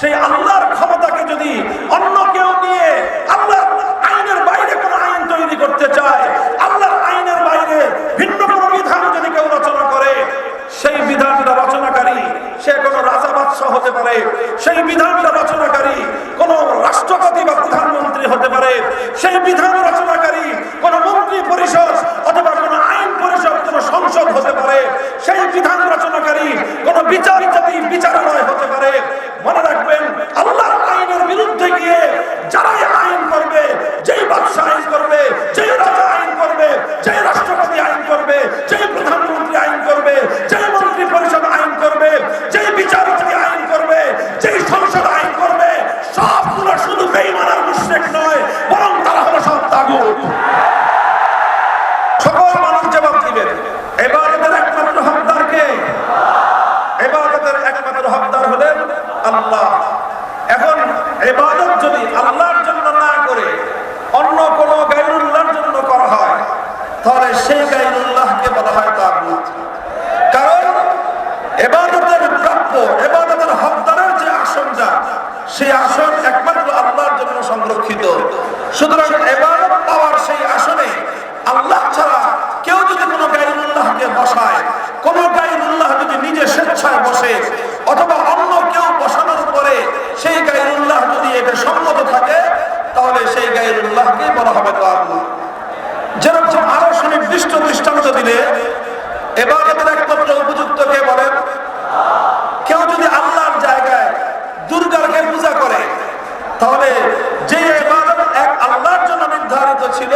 সেই আল্লাহর ক্ষমতাকে যদি অন্য কেউ নিয়ে আল্লাহ আইনের বাইরে কোনো আইন তৈরি করতে চায় আল্লাহর আইনের বাইরে ভিন্ন কোনো বিধান যদি কেউ রচনা করে, সেই বিধানটা রচনাকারী, সে কোনো রাজা বাদশাহ হতে পারে, সেই বিধানটা রচনাকারী কোনো রাষ্ট্রপতি বা প্রধানমন্ত্রী হতে পারে, সেই বিধান রচনাকারী কোনো মন্ত্রী পরিষদ অথবা কোনো আইন পরিষদ, কোনো সংসদ হতে পারে, সেই বিধান রচনাকারী কোনো বিচারপতি বিচারালয় হতে পারে মনে রাখবেন আল্লাহর আইনের বিরুদ্ধে গিয়ে যারাই আইন করবে যেই বাদশাহ আইন করবে যেই রাজা আইন করবে যেই রাষ্ট্রপতি আইন করবে যেই প্রধানমন্ত্রী আইন করবে যেই মন্ত্রী পরিষদ আইন করবে যেই বিচারপতি আইন করবে যেই সংসদ আইন করবে সবগুলো শুধু বেইমানার মুশরিক নয় বরং তারা হলো সব তাগুত সকল মানুষ জবাব দিবেন এবাদতের একমাত্র হকদার কে এবাদতের একমাত্র হকদার হলেন আল্লাহ এখন এবাদত যদি আল্লাহর জন্য না করে অন্য কোনো গাইরুল্লাহর জন্য করা হয় তাহলে সেই গাইরুল্লাহকে বলা হয় তাগুত কারণ এবাদতের প্রাপ্য এবাদতের হকদারের যে আসনটা সেই আসন একমাত্র আল্লাহর জন্য সংরক্ষিত সুতরাং এবার পাওয়ার সেই আসনে আল্লাহ ছাড়া কেউ যদি কোনো গাইরুল্লাহকে বসায়, কোন গাইরুল্লাহ যদি নিজে স্বেচ্ছায় বসে, অথবা অন্য কেউ বসানোর পরে সেই গাইরুল্লাহ যদি এটা সম্মত থাকে, তাহলে সেই গাইরুল্লাহকে বলা হবে তো আল্লাহ যেরকম আরও সুনির্দিষ্ট দৃষ্টান্ত দিলে এবাদতের একমাত্র উপযুক্ত কে বলেন কেউ যদি আল্লাহর জায়গায় দুর্গাকে পূজা করে তাহলে যে ইবাদত এক আল্লাহর জন্য নির্ধারিত ছিল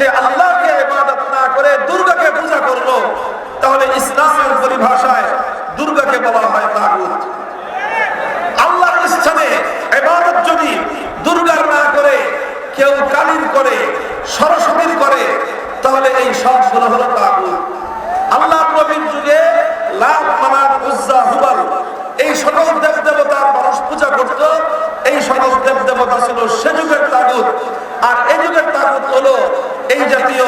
সে আল্লাহকে ইবাদত না করে দুর্গাকে পূজা করল তাহলে ইসলামের পরিভাষায় দুর্গাকে বলা হয় তাগুত আল্লাহর স্থানে ইবাদত যদি দুর্গার না করে কেউ কালীর করে সরস্বতীর করে তাহলে এই সবগুলো হলো তাগুত আল্লাহ নবীর যুগে লাভ মানাত উজ্জা হুবাল এই সকল দেব দেবতার মানুষ পূজা করত এই সকল দেব দেবতা ছিল সে যুগের তাগুত আর এই যুগের তাগুত হলো এই জাতীয়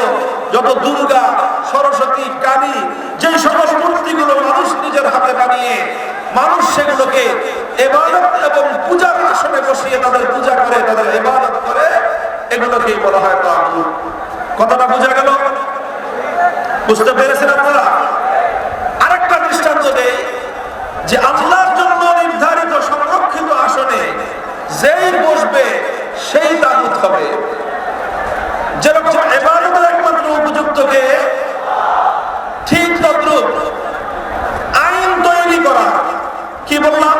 যত দুর্গা, সরস্বতী, কালী যে সকল মূর্তিগুলো মানুষ নিজের হাতে বানিয়ে মানুষ সেগুলোকে এবাদত এবং পূজার আসনে বসিয়ে তাদের পূজা করে, তাদের এবাদত করে, এগুলোকেই বলা হয় তাগুত কথাটা বোঝা গেল? বুঝতে পেরেছেন আপনারা? আরেকটা দৃষ্টান্ত দেই যে আল্লাহর জন্য নির্ধারিত সংরক্ষিত আসনে যেই বসবে, সেই তাগুত হবে যেরকম এবাদতের একমাত্র উপযুক্তকে ঠিক তদ্রুপ আইন তৈরি করা। কি বললাম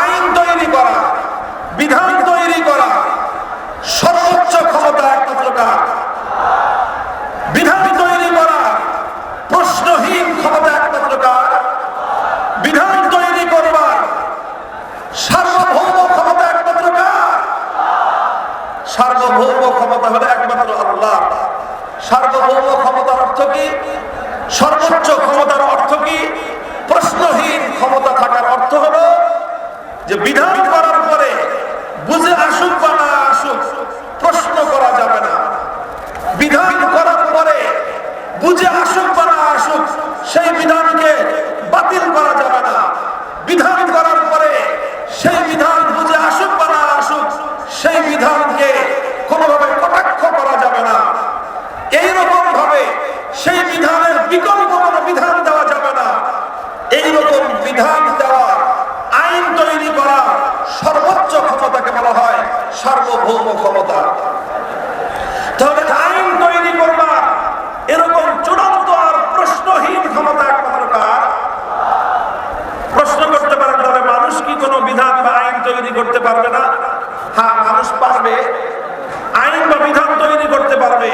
আইন তৈরি করা বিধান তৈরি করা সর্বোচ্চ ক্ষমতা একমাত্র কার বিধান তৈরি করা প্রশ্নহীন ক্ষমতা একমাত্র কার বিধান তৈরি করবার সার্বভৌম ক্ষমতা একমাত্র কার সার্বভৌম ক্ষমতা হলো একমাত্র আল্লাহ সার্বভৌম ক্ষমতার অর্থ কি সর্বোচ্চ ক্ষমতার অর্থ কি প্রশ্নহীন ক্ষমতা থাকার অর্থ হলো যে বিধান করার পরে বুঝে আসুক বা না আসুক প্রশ্ন করা যাবে না বিধান করার পরে বুঝে আসুক না আসুক সেই বিধানকে বাতিল করা যাবে না বিধান করার পরে সেই বিধান বুঝে আসুক বা না আসুক সেই বিধানকে কোনোভাবে কটাক্ষ করা যাবে না এইরকম ভাবে সেই বিধানের বিকল্প কোনো বিধান দেওয়া যাবে না এইরকম বিধান দেওয়া আইন তৈরি করা সর্বোচ্চ ক্ষমতাকে বলা হয় সার্বভৌম ক্ষমতা তাহলে আইন তৈরি করবা এরকম চূড়ান্ত আর প্রশ্নহীন ক্ষমতা একমাত্র কার প্রশ্ন করতে পারে তবে মানুষ কি কোনো বিধান বা আইন তৈরি করতে পারবে না হ্যাঁ মানুষ পারবে আইন বা বিধান তৈরি করতে পারবে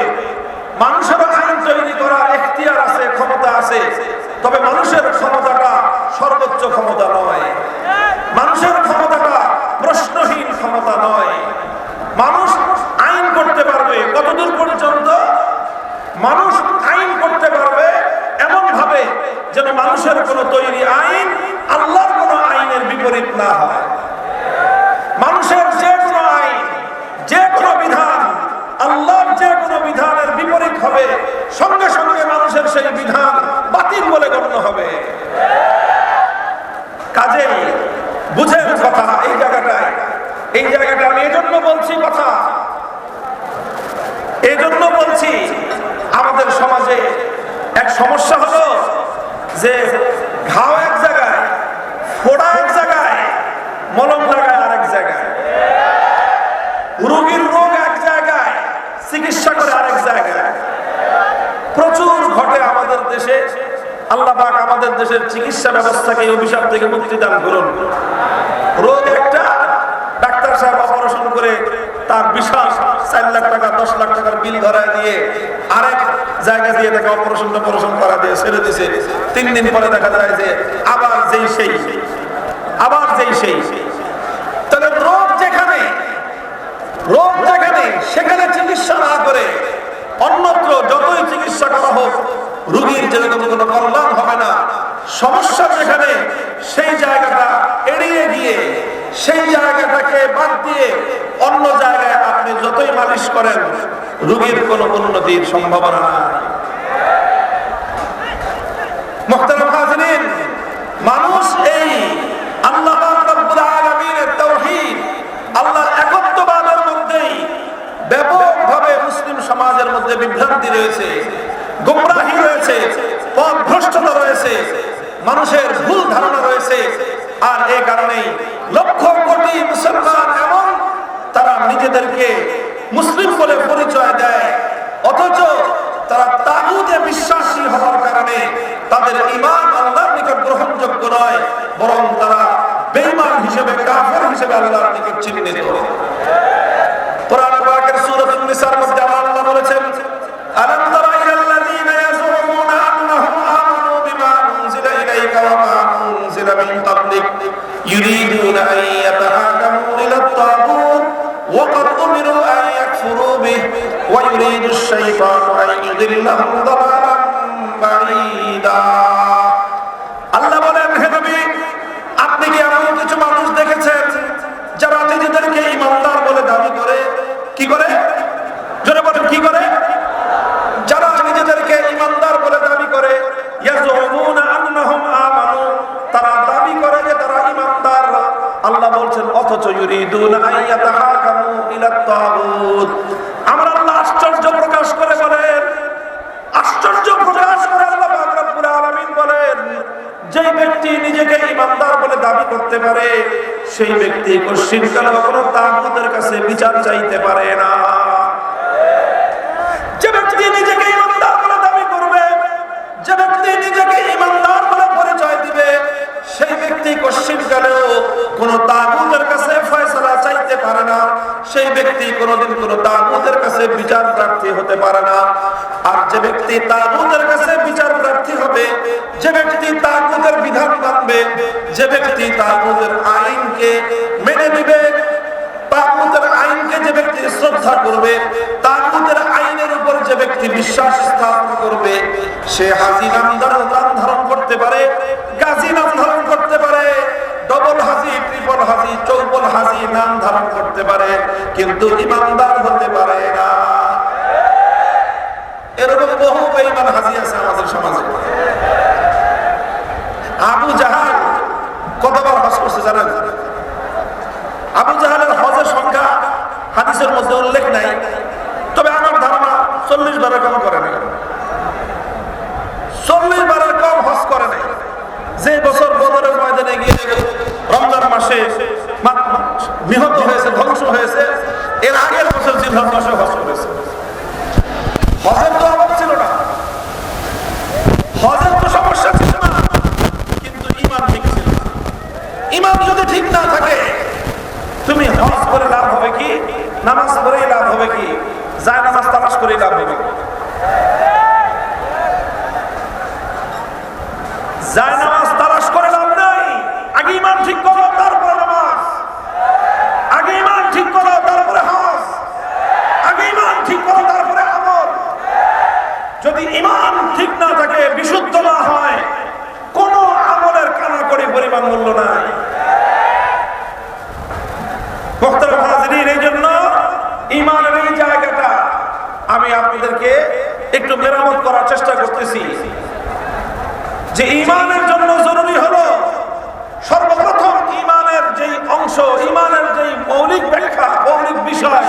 মানুষেরও আইন তৈরি করার এখতিয়ার আছে, ক্ষমতা আছে। তবে মানুষের ক্ষমতাটা সর্বোচ্চ ক্ষমতা নয়। মানুষের ক্ষমতাটা প্রশ্নহীন ক্ষমতা নয়। মানুষ আইন করতে পারবে। কতদূর পর্যন্ত? মানুষ আইন করতে পারবে এমন ভাবে যেন মানুষের কোন তৈরি আইন আল্লাহর কোন আইনের বিপরীত না হয়। মানুষের যে হবে, সঙ্গে সঙ্গে মানুষের সেই বিধান বাতিল বলে গণ্য হবে। কাজেই বুঝেন কথা, এই জায়গাটায়, এই জায়গাটা আমি এজন্য বলছি কথা এই জন্য বলছি আমাদের সমাজে এক সমস্যা হলো যে ঘাও এক জায়গায় ফোড়া এক জায়গায় মলম লাগায় আরেক জায়গায় রোগীর রোগ এক জায়গায় চিকিৎসা করে আরেক জায়গায় প্রচুর ঘটে আমাদের দেশে আল্লাহ পাক আমাদের দেশের চিকিৎসা ব্যবস্থাকে অভিশাপ থেকে মুক্তি দান করুন। রোগ একটা, ডাক্তার সাহেব অপারেশন করে তার বিশাল চার লাখ টাকা, দশ লাখ টাকার বিল ধরায় দিয়ে আরেক জায়গা দিয়ে তাকে অপারেশন অপারেশন করা দিয়ে ছেড়ে দিছে। তিন দিন পরে দেখা যায় যে আবার যেই সেই, আবার যেই সেই। তাহলে রোগ যেখানে রোগ যেখানে, সেখানে চিকিৎসা না করে অন্যত্র যতই চিকিৎসা করা হোক রুগীর যেরকম কোনো কল্যাণ হবে না। সমস্যা যেখানে, সেই জায়গাটা এড়িয়ে গিয়ে, সেই জায়গাটাকে বাদ দিয়ে অন্য জায়গায় আপনি যতই মালিশ করেন, রুগীর কোনো উন্নতির সম্ভাবনা নাই। মানুষ এই আল্লাহ আল্লাহর একত্ববাদের মধ্যেই ব্যাপকভাবে মুসলিম সমাজের মধ্যে বিভ্রান্তি রয়েছে। গোমরাহি রয়েছে পথ ভ্রষ্টতা রয়েছে, মানুষের ভুল ধারণা রয়েছে। আর এই কারণেই লক্ষ কোটি মুসলমান এমন, তারা নিজেদেরকে মুসলিম বলে পরিচয় দেয়। অথচ তারা তাগুতে বিশ্বাসী হওয়ার কারণে তাদের ইমান আল্লাহর নিকট গ্রহণযোগ্য নয়, বরং তারা বেঈমান হিসেবে, কাফের হিসেবে আল্লাহর নিকট চিহ্নিত। কোরআন পাকের সূরাতুন নিসার মধ্যে يريدون أن يتحاكموا إلى الطاغوت وقد أمروا أن يكفروا به ويريد الشيطان أن يضلهم ضلالا بعيدا. الله পারে সেই ব্যক্তি কশিনকালে কখনো তাগুতের কাছে বিচার চাইতে পারে না। সেই ব্যক্তি কোনোদিন কোন তাগুতের কাছে বিচার প্রার্থী হতে পারে না। আর যে ব্যক্তি তাগুতের কাছে বিচার প্রার্থী হবে, যে ব্যক্তি তাগুতের বিধান মানবে, যে ব্যক্তি তাগুতের আইনকে মেনে নিবে, তাগুতের আইনকে যে ব্যক্তি শ্রদ্ধা করবে, তাগুতের আইনের উপর যে ব্যক্তি বিশ্বাস স্থাপন করবে, সে হাজি নাম ধারণ করতে পারে, গাজী নাম ধারণ করতে পারে ডবল হাজি ট্রিপল হাজি চৌবল হাজি নাম ধারণ করতে পারে, কিন্তু ইমানদার হতে পারে না। এরকম বহু বেঈমান হাজি আছে আমাদের সমাজে। আবু জাহাল কতবার হজ করছে জানেন? আবু জাহালের হজের সংখ্যা হাদিসের মধ্যে উল্লেখ নাই। তবে আমার ধারণা চল্লিশ বারের কম করে নাই। চল্লিশ বারের কম হজ করে নাই। যে বছর বদরের ময়দানে গিয়ে রমজান মাসে নিহত হয়েছে, ধ্বংস হয়েছে। এর আগের বছর জিলহজ মাসে হজ করেছে। হজের তো অভাব ছিল না। হজের তো সমস্যা ছিল না। কিন্তু ইমান ঠিক ছিল না। ইমান যদি ঠিক না থাকে, তুমি হজ করে লাভ হবে কি? নামাজ পড়েই লাভ হবে কি? যায় নামাজ তালাশ করেই লাভ হবে কি? যায় নামাজ তালাশ করে লাভ নাই আগে ইমান ঠিক করো তারপরে নামাজ আগে ইমান ঠিক করো তারপরে হজ আগে ইমান ঠিক করো তারপরে আমল যদি ইমান ঠিক না থাকে বিশুদ্ধ না হয় কোন আমলের কানা করে পরিমাণ মূল্য নাই মোহতারাম হাজরিন এই জন্য ইমানের এই জায়গাটা আমি আপনাদেরকে একটু মেরামত করার চেষ্টা করতেছি। যে ইমানের জন্য জরুরি হলো সর্বপ্রথম ইমানের যেই অংশ ইমানের যেই মৌলিক ব্যাখ্যা, মৌলিক বিষয়,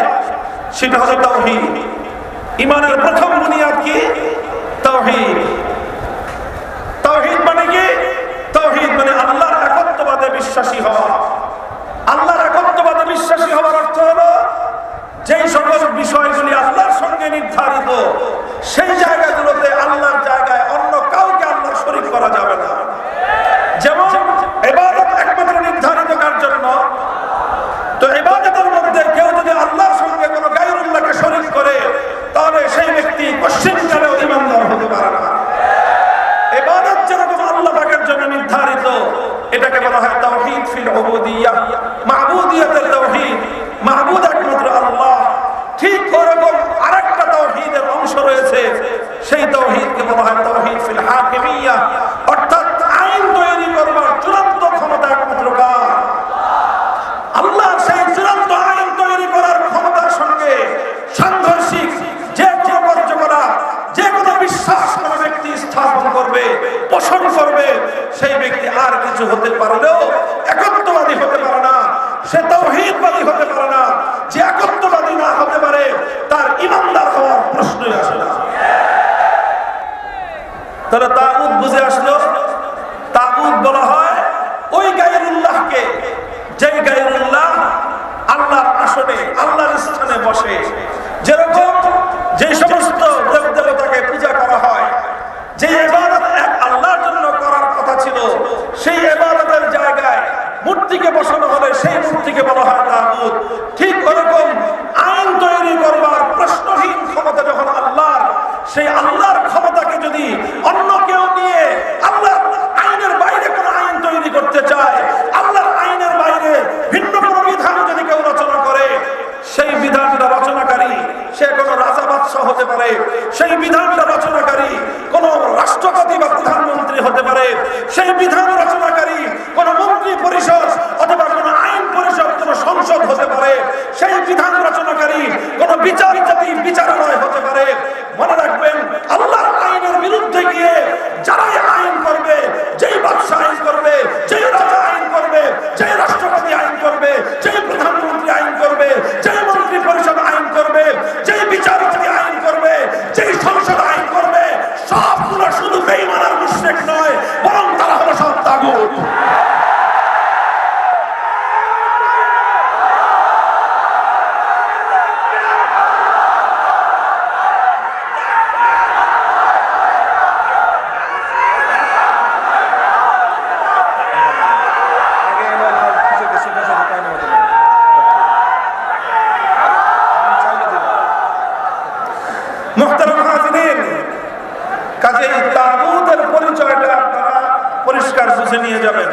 সেটা হলো তাওহীদ। ইমানের প্রথম বুনিয়াদ কি? তাওহীদ। তাওহীদ মানে কি? তাওহীদ মানে আল্লাহর একত্ববাদে বিশ্বাসী হওয়া আল্লাহর একত্ববাদে বিশ্বাসী হওয়ার অর্থ হলো যেই সকল বিষয়গুলি আল্লাহর সঙ্গে নির্ধারিত সেই জায়গাগুলোতে আল্লাহর জায়গায় অন্য কাউকে আল্লাহর শরীক করা যাবে না যেমন এবাদত একমাত্র নির্ধারিত কার জন্য তো এবাদতের মধ্যে কেউ যদি আল্লাহর সঙ্গে কোনো গায়রুল্লাহকে শরীক করে তাহলে সেই ব্যক্তি পশ্চিমকালেও ইমানদার হতে পারে না এবাদত যেরকম আল্লাহ পাকের জন্য নির্ধারিত এটাকে বলা হয় তাওহীদ ফিল উবুদিয়্যাহ মাহবুদিয়াতের তাওহীদ মাহবুদ একমাত্র আল্লাহ ঠিক ওরকম আরেকটা তাওহীদের অংশ রয়েছে সেই তাওহীদকে বলা হয় তাওহীদ ফিল হাকিমিয়্যাহ অর্থাৎ আইন তৈরি করবার চূড়ান্ত ক্ষমতা একমাত্র কার আল্লাহ সেই চূড়ান্ত আইন তৈরি করার ক্ষমতার সঙ্গে সাংঘর্ষিক যে কোনো কার্যকলা যে কোনো বিশ্বাস কোন ব্যক্তি স্থাপন করবে পোষণ করবে সেই ব্যক্তি আর কিছু হতে পারলেও একত্ববাদী হতে পারে না সে তৌহিদবাদী হতে পারে না যে একত্ববাদী না হতে পারে তার ইমানদার হওয়ার প্রশ্নই আসে না তাহলে তাগুত বুঝে আসলো তাগুত বলা হয় ওই গায়রুল্লাহকে যেই গায়রুল্লাহ আল্লাহর আসনে আল্লাহর স্থানে বসে। যেরকম যে সমস্ত দেব দেবতাকে পূজা করা হয় যে এবাদত এক আল্লাহর জন্য করার কথা ছিল, সেই এবাদতের জায়গায় মূর্তিকে বসানো হলে সেই মূর্তিকে বলা হয় তাগুত। ঠিক ওরকম আইন তৈরি করবার প্রশ্নহীন ক্ষমতা যখন আল্লাহর, সেই আল্লাহর ক্ষমতাকে যদি অন্য কেউ নিয়ে আল্লাহর আইনের বাইরে কোনো আইন তৈরি করতে চায় আল্লাহর আইনের বাইরে ভিন্ন কোনো বিধান যদি কেউ রচনা করে সেই বিধানটা রচনাকারী সে কোনো রাজা বাদশাহ হতে পারে, সেই বিধানটা রচনাকারী কোনো রাষ্ট্রপতি বা প্রধানমন্ত্রী হতে পারে, সেই বিধান রচনাকারী কোনো মন্ত্রী পরিষদ অথবা কোনো আইন পরিষদ, কোনো সংসদ হতে পারে, সেই বিধান রচনাকারী কোনো বিচারপতি, বিচারালয় হতে পারে। মনে রাখবেন, আল্লাহর আইনের বিরুদ্ধে গিয়ে যারাই আইন করবে, যেই বাদশাহ আইন করবে যেই রাজা আইন করবে যেই রাষ্ট্রপতি আইন করবে যেই প্রধানমন্ত্রী আইন করবে যেই মন্ত্রী পরিষদ আইন করবে যেই বিচারপতি আইন করবে যেই সংসদ আইন করবে সবগুলো শুধু বেইমানার মুশরিক নয় বরং তারা হলো সব তাগুত আগে এবার কিছু বেশি পয়সা ঢোকায় না হতো চাইলে দিলাম মুহতারাম হাজিরিন কাজেই তাগুতের পরিচয়টা আপনারা পরিষ্কার বুঝে নিয়ে যাবেন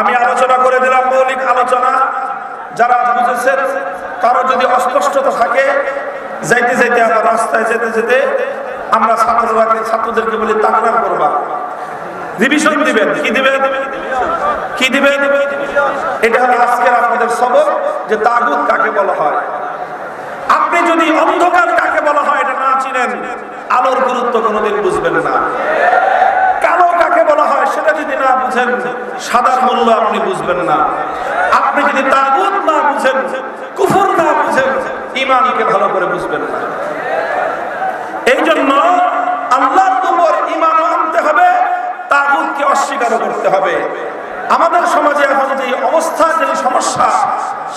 আমি আলোচনা করে দিলাম মৌলিক আলোচনা যারা বুঝেছেন কারও যদি অস্পষ্টতা থাকে, যাইতে যাইতে আমরা রাস্তায় যেতে যেতে আমরা ছাত্ররা ছাত্রদেরকে বলি, তাকরার করবা। রিভিশন দিবেন। দিবেন? কি এটা যে কাকে বলা হয়। আপনি যদি অন্ধকার কাকে বলা হয়, এটা না চিনেন, আলোর গুরুত্ব কোনোদিন বুঝবেন না। সেটা যদি না বুঝেন, সাদা মূল্য আপনি বুঝবেন না। আপনি যদি তাগুত না বুঝেন, কুফর না বুঝেন ইমানকে ভালো করে বুঝবেন না। এই জন্য আল্লাহর উপর ইমান আনতে হবে, তাগুতকে অস্বীকার করতে হবে। আমাদের সমাজে এখন যে অবস্থা, যে সমস্যা,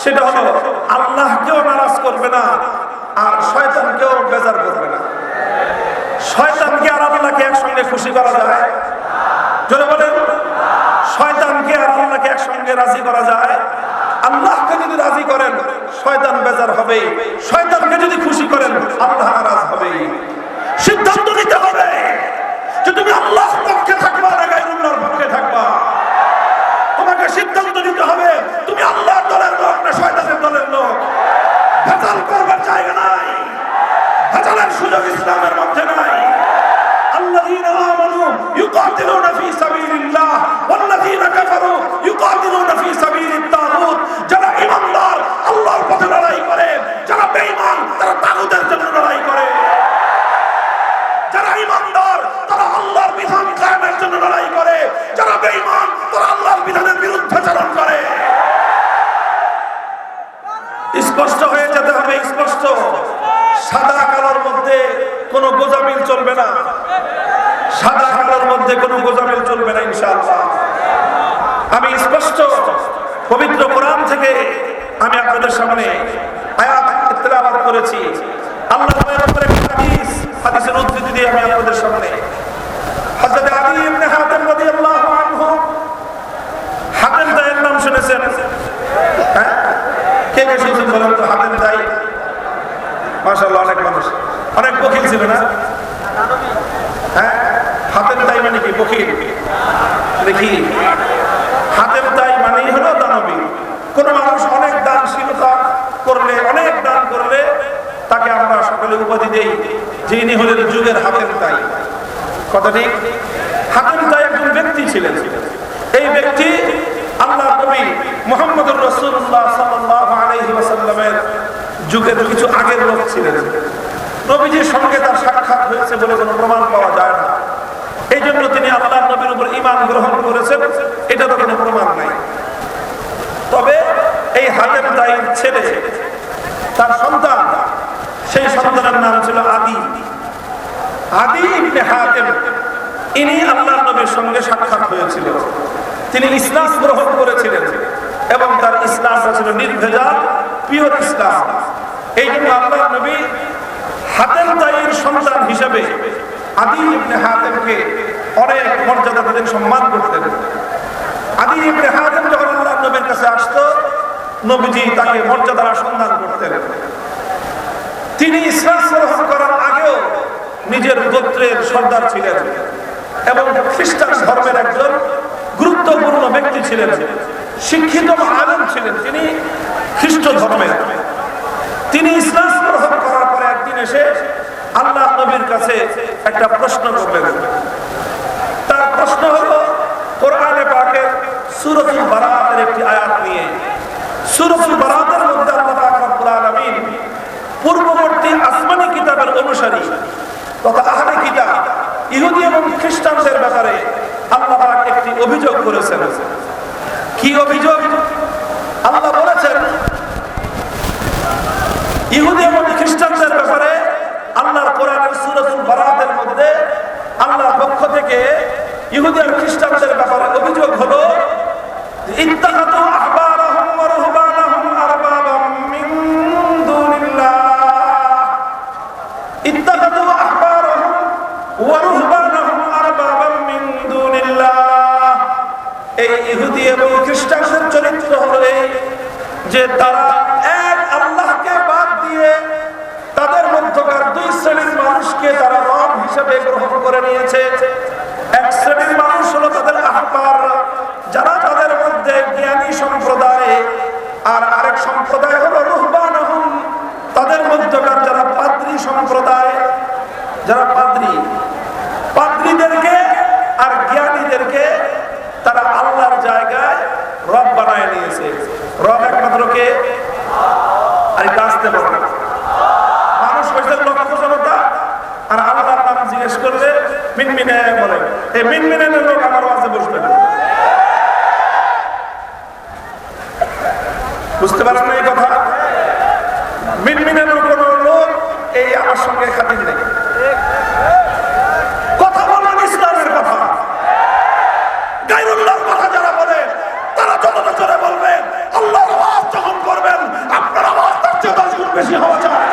সেটা হলো আল্লাহকেও নারাজ করবে না, আর শয়তানকেও বেজার করবে না। শয়তানকে আর আল্লাহকে একসঙ্গে খুশি করা যায়? শয়তানকে আর রাজি করা যায়? আল্লাহকে যদি রাজি শয়তান বেজার হবে। শয়তানকে যদি খুশি হবে। সিদ্ধান্ত নিতে হবে যে তুমি আল্লাহ থাকবা থাকবা। তোমাকে সিদ্ধান্ত নিতে হবে, তুমি আল্লাহর দলের দলের লোক। করবার জায়গা নাই। সুযোগ ইসলামের মধ্যে নাই। الذين آمنوا يقاتلون في سبيل الله والذين كفروا يقاتلون في سبيل الطاغوت যারা ইমানদার আল্লাহর পথে লড়াই করে যারা বেঈমান তারা তাগুতের জন্য লড়াই করে যারা ইমানদার তারা আল্লাহর বিধান কায়েমের জন্য লড়াই করে যারা বেঈমান তারা আল্লাহর বিধানের বিরুদ্ধে চারণ করে স্পষ্ট হয়ে যেতে হবে স্পষ্ট সাদা কালোর মধ্যে কোনো গোজামিল চলবে না সাদা কালোর মধ্যে কোনো গোজামিল চলবে না, ইনশাআল্লাহ। আমি স্পষ্ট পবিত্র কোরআন থেকে আমি আপনাদের সামনে আয়াত করেছি। আল্লাহ হাদিসের উদ্ধৃতি দিয়ে আমি আপনাদের সামনে। হ্যাঁ? কে তো? মাশাআল্লাহ, অনেক মানুষ। অনেক বকিল ছিল না? দাই মানে কি? বকিল। দেখি হাতেম তাই মানেই হলো দানবী। কোন মানুষ অনেক দানশীলতা করলে, অনেক দান করলে তাকে আমরা সকলে উপাধি দেই। যে ইনি হলেন যুগের হাতেম তাই কথা ঠিক? হাতেম তাই একজন ব্যক্তি ছিলেন। এই ব্যক্তি আল্লাহ কবি মোহাম্মদ রসুল্লাহ সাল্লাহ আলাইহি ওয়াসাল্লামের যুগের কিছু আগের লোক ছিলেন। নবীজির সঙ্গে তার সাক্ষাৎ হয়েছে বলে কোনো প্রমাণ পাওয়া যায় না। জন্য তিনি আল্লাহ নবীর উপর ইমান গ্রহণ করেছেন, এটা তো কোনো প্রমাণ নাই। তবে এই হাতেম দায়ের ছেলে, তার সন্তান, সেই সন্তানের নাম ছিল আদি। আদি ইবনে হাতেম, ইনি আল্লাহ নবীর সঙ্গে সাক্ষাৎ হয়েছিল। তিনি ইসলাম গ্রহণ করেছিলেন এবং তার ইসলামটা ছিল নির্ভেজাল, পিওর ইসলাম। এই জন্য আল্লাহ নবী হাতেম দায়ের সন্তান হিসেবে আদি ইবনে হাতেমকে অনেক মর্যাদা তাদের সম্মান করতেন। আদি ইবনে হাতেম যখন আল্লাহ নবীর কাছে আসতো, নবীজি তাকে মর্যাদার সন্ধান করতেন। তিনি ইসলাম গ্রহণ করার আগেও নিজের গোত্রের সর্দার ছিলেন এবং খ্রিস্টান ধর্মের একজন গুরুত্বপূর্ণ ব্যক্তি ছিলেন। শিক্ষিত আলেম ছিলেন তিনি, খ্রিস্ট ধর্মের। তিনি ইসলাম গ্রহণ করার পরে একদিন এসে আল্লাহ নবীর কাছে একটা প্রশ্ন করলেন প্রশ্ন হলো, কোরআনে পাকের সূরাতুল বারাতের একটি আয়াত নিয়ে। সূরাতুল বারাতের মধ্যে আল্লাহ পাক রব্বুল আলামিন পূর্ববর্তী আসমানি কিতাবের অনুসারী তথা আহলে কিতাব, ইহুদি এবং খ্রিস্টানদের ব্যাপারে আল্লাহ পাক একটি অভিযোগ করেছেন। কি অভিযোগ? আল্লাহ বলেছেন, ইহুদি এবং খ্রিস্টানদের ব্যাপারে আল্লাহর কোরআনের সূরাতুল বারাতের মধ্যে আল্লাহর পক্ষ থেকে ইহুদি আর খ্রিস্টানদের ব্যাপারে অভিযোগ হলো যে ইত্তাখাযু আহবারাহুম ওয়া রুহবানাহুম আরবাবাম মিন দুনিল্লাহ। ইত্তাখাযু আহবারাহুম ওয়া রুহবানাহুম এই ইহুদি এবং খ্রিস্টানদের চরিত্র হলো যে তারা এক আল্লাহকে বাদ দিয়ে তাদের মধ্যকার দুই শ্রেণির মানুষকে তারা রব হিসেবে গ্রহণ করে নিয়েছে এক শ্রেণির মানুষ হলো তাদের আহবার যারা তাদের মধ্যে জ্ঞানী সম্প্রদায় আর আরেক সম্প্রদায় হলো রুহবান তাদের মধ্যকার যারা পাদ্রী সম্প্রদায় যারা পাদ্রী পাদ্রীদেরকে আর জ্ঞানীদেরকে তারা আল্লাহর জায়গায় রব বানায় নিয়েছে রব একমাত্র কে আর এটা আসতে পারে মানুষ হয়েছে লক্ষ জনতা আর আল্লাহর নাম জিজ্ঞেস করলে মিনমিনে আমার মাঝে বসবে কথা? কোন সঙ্গে খাতির নেই। কথা বলবেন ইসলামের কথা। যারা বলেন তারা যতটা জোরে বলবেন আল্লাহর আওয়াজ যখন করবেন, আপনার আওয়াজ তার চেয়ে বেশি হওয়া চাই